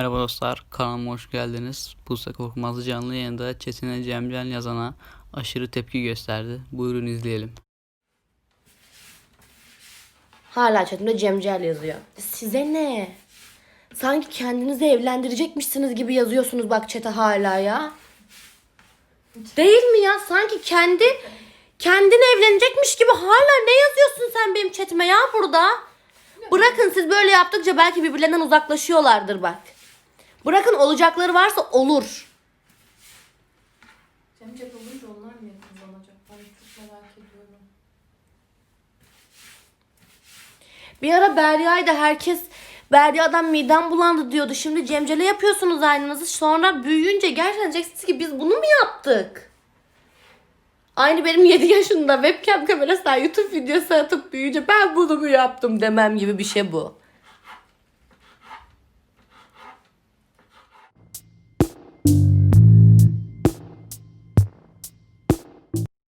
Merhaba dostlar, kanalıma hoş geldiniz. Buse Korkmazlı canlı yayında Çetin'e Cemcan yazana aşırı tepki gösterdi. Buyurun izleyelim. Hala chatimde Cemcel yazıyor. Size ne? Sanki kendinizi evlendirecekmişsiniz gibi yazıyorsunuz bak çete hala ya. Değil mi ya? Sanki kendi kendin evlenecekmiş gibi hala ne yazıyorsun sen benim chatime ya burada? Bırakın siz böyle yaptıkça belki birbirlerinden uzaklaşıyorlardır bak. Bırakın olacakları varsa olur. Cemcet olunca onlar niye kazanacak? Ben çok merak ediyorum. Bir ara Berya'yı da herkes Berya'dan midem bulandı diyordu. Şimdi Cemcel'e yapıyorsunuz aynınızı. Sonra büyüyünce gerçekten diyeceksiniz ki biz bunu mu yaptık? Aynı benim 7 yaşında webcam kamerasından YouTube videosu atıp büyüyünce ben bunu mu yaptım demem gibi bir şey bu.